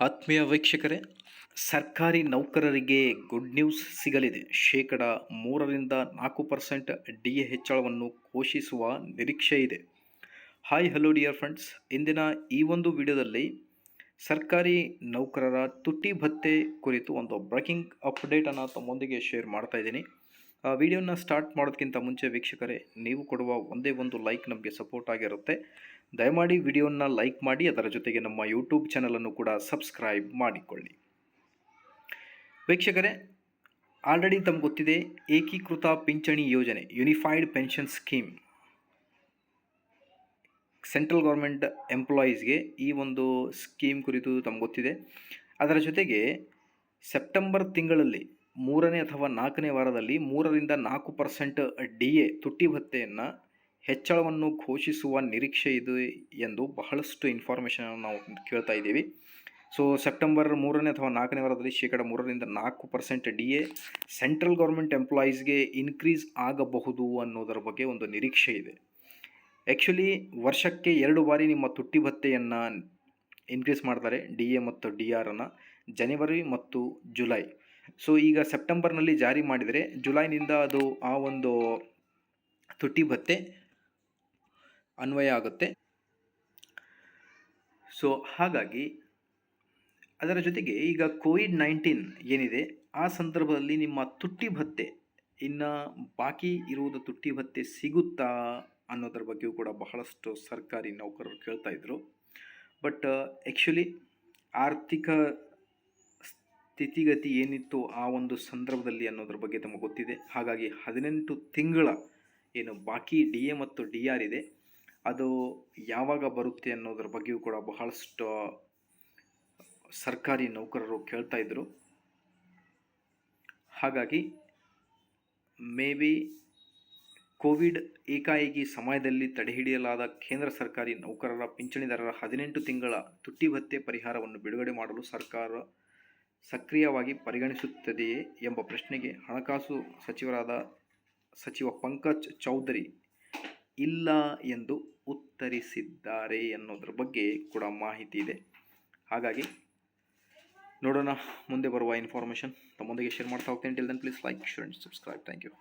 ಆತ್ಮೀಯ ವೀಕ್ಷಕರೇ, ಸರ್ಕಾರಿ ನೌಕರರಿಗೆ ಗುಡ್ ನ್ಯೂಸ್ ಸಿಗಲಿದೆ. ಶೇಕಡ ಮೂರರಿಂದ ನಾಲ್ಕು ಪರ್ಸೆಂಟ್ ಡಿ ಎ ಹೆಚ್ಚಳವನ್ನು ಘೋಷಿಸುವ ನಿರೀಕ್ಷೆ ಇದೆ. ಹಾಯ್ ಹಲೋ ಡಿಯರ್ ಫ್ರೆಂಡ್ಸ್ ಇಂದಿನ ಈ ಒಂದು ವಿಡಿಯೋದಲ್ಲಿ ಸರ್ಕಾರಿ ನೌಕರರ ತುಟ್ಟಿ ಭತ್ಯೆ ಕುರಿತು ಒಂದು ಬ್ರೇಕಿಂಗ್ ಅಪ್ಡೇಟನ್ನು ತಮ್ಮೊಂದಿಗೆ ಶೇರ್ ಮಾಡ್ತಾ ಇದ್ದೀನಿ. ವಿಡಿಯೋನ ಸ್ಟಾರ್ಟ್ ಮಾಡೋದಕ್ಕಿಂತ ಮುಂಚೆ ವೀಕ್ಷಕರೇ, ನೀವು ಕೊಡುವ ಒಂದೇ ಒಂದು ಲೈಕ್ ನಮಗೆ ಸಪೋರ್ಟ್ ಆಗಿರುತ್ತೆ. ದಯಮಾಡಿ ವಿಡಿಯೋನ ಲೈಕ್ ಮಾಡಿ, ಅದರ ಜೊತೆಗೆ ನಮ್ಮ ಯೂಟ್ಯೂಬ್ ಚಾನಲನ್ನು ಕೂಡ ಸಬ್ಸ್ಕ್ರೈಬ್ ಮಾಡಿಕೊಳ್ಳಿ. ವೀಕ್ಷಕರೇ, ಆಲ್ರೆಡಿ ತಮ್ಗೆ ಗೊತ್ತಿದೆ, ಏಕೀಕೃತ ಪಿಂಚಣಿ ಯೋಜನೆ unified pension scheme central government ಎಂಪ್ಲಾಯೀಸ್ಗೆ ಈ ಒಂದು ಸ್ಕೀಮ್ ಕುರಿತು ತಮ್ಗೆ ಗೊತ್ತಿದೆ. ಅದರ ಜೊತೆಗೆ ಸೆಪ್ಟೆಂಬರ್ ತಿಂಗಳಲ್ಲಿ ಮೂರನೇ ಅಥವಾ ನಾಲ್ಕನೇ ವಾರದಲ್ಲಿ ಮೂರರಿಂದ ನಾಲ್ಕು ಪರ್ಸೆಂಟ್ ಡಿ ಎ ತುಟ್ಟಿ ಭತ್ತೆಯನ್ನು ಹೆಚ್ಚಳವನ್ನು ಘೋಷಿಸುವ ನಿರೀಕ್ಷೆ ಇದೆ ಎಂದು ಬಹಳಷ್ಟು ಇನ್ಫಾರ್ಮೇಷನ್ ನಾವು ಕೇಳ್ತಾ ಇದ್ದೀವಿ. ಸೊ ಸೆಪ್ಟೆಂಬರ್ ಮೂರನೇ ಅಥವಾ ನಾಲ್ಕನೇ ವಾರದಲ್ಲಿ ಶೇಕಡ ಮೂರರಿಂದ ನಾಲ್ಕು percent D A central government ಎಂಪ್ಲಾಯೀಸ್ಗೆ increase ಆಗಬಹುದು ಅನ್ನೋದರ ಬಗ್ಗೆ ಒಂದು ನಿರೀಕ್ಷೆ ಇದೆ. ಆ್ಯಕ್ಚುಲಿ ವರ್ಷಕ್ಕೆ ಎರಡು ಬಾರಿ ನಿಮ್ಮ ತುಟ್ಟಿ ಭತ್ತೆಯನ್ನು ಇನ್ಕ್ರೀಸ್ ಮಾಡ್ತಾರೆ ಡಿ ಎ ಮತ್ತು ಡಿ ಆರನ್ನು ಜನವರಿ ಮತ್ತು ಜುಲೈ ಸೊ ಈಗ ಸೆಪ್ಟೆಂಬರ್ನಲ್ಲಿ ಜಾರಿ ಮಾಡಿದರೆ ಜುಲೈನಿಂದ ಅದು ಆ ಒಂದು ತುಟ್ಟಿ ಭತ್ತೆ ಅನ್ವಯ ಆಗುತ್ತೆ. ಸೊ ಹಾಗಾಗಿ ಅದರ ಜೊತೆಗೆ ಈಗ ಕೋವಿಡ್ ನೈನ್ಟೀನ್ ಏನಿದೆ, ಆ ಸಂದರ್ಭದಲ್ಲಿ ನಿಮ್ಮ ತುಟ್ಟಿ ಭತ್ತೆ, ಇನ್ನು ಬಾಕಿ ಇರುವುದು ತುಟ್ಟಿ ಭತ್ತೆ ಸಿಗುತ್ತಾ ಅನ್ನೋದ್ರ ಬಗ್ಗೆಯೂ ಕೂಡ ಬಹಳಷ್ಟು ಸರ್ಕಾರಿ ನೌಕರರು ಕೇಳ್ತಾ ಇದ್ರು. ಬಟ್ ಆ್ಯಕ್ಚುಲಿ ಆರ್ಥಿಕ ಸ್ಥಿತಿಗತಿ ಏನಿತ್ತು ಆ ಒಂದು ಸಂದರ್ಭದಲ್ಲಿ ಅನ್ನೋದ್ರ ಬಗ್ಗೆ ತಮಗೆ ಗೊತ್ತಿದೆ. ಹಾಗಾಗಿ ಹದಿನೆಂಟು ತಿಂಗಳ ಏನು ಬಾಕಿ ಡಿ ಎ ಮತ್ತು ಡಿ ಆರ್ ಇದೆ. ಅದು ಯಾವಾಗ ಬರುತ್ತೆ ಅನ್ನೋದ್ರ ಬಗ್ಗೆಯೂ ಕೂಡ ಬಹಳಷ್ಟು ಸರ್ಕಾರಿ ನೌಕರರು ಕೇಳ್ತಾ ಇದ್ದರು ಹಾಗಾಗಿ ಮೇ ಬಿ ಕೋವಿಡ್ ಏಕಾಏಕಿ ಸಮಯದಲ್ಲಿ ತಡೆಹಿಡಿಯಲಾದ ಕೇಂದ್ರ ಸರ್ಕಾರಿ ನೌಕರರ ಪಿಂಚಣಿದಾರರ ಹದಿನೆಂಟು ತಿಂಗಳ ತುಟ್ಟಿ ಭತ್ಯೆ ಪರಿಹಾರವನ್ನು ಬಿಡುಗಡೆ ಮಾಡಲು ಸರ್ಕಾರ ಸಕ್ರಿಯವಾಗಿ ಪರಿಗಣಿಸುತ್ತದೆಯೇ ಎಂಬ ಪ್ರಶ್ನೆಗೆ ಹಣಕಾಸು ಸಚಿವರಾದ ಸಚಿವ ಪಂಕಜ್ ಚೌಧರಿ ಇಲ್ಲ ಎಂದು ಉತ್ತರಿಸಿದ್ದಾರೆ ಅನ್ನೋದ್ರ ಬಗ್ಗೆ ಕೂಡ ಮಾಹಿತಿ ಇದೆ. ಹಾಗಾಗಿ ನೋಡೋಣ, ಮುಂದೆ ಬರುವ ಇನ್ಫಾರ್ಮೇಷನ್ ತಮ್ಮೊಂದಿಗೆ ಶೇರ್ ಮಾಡ್ತಾ ಹೋಗ್ತೇನೆ. Till then please like share and subscribe thank you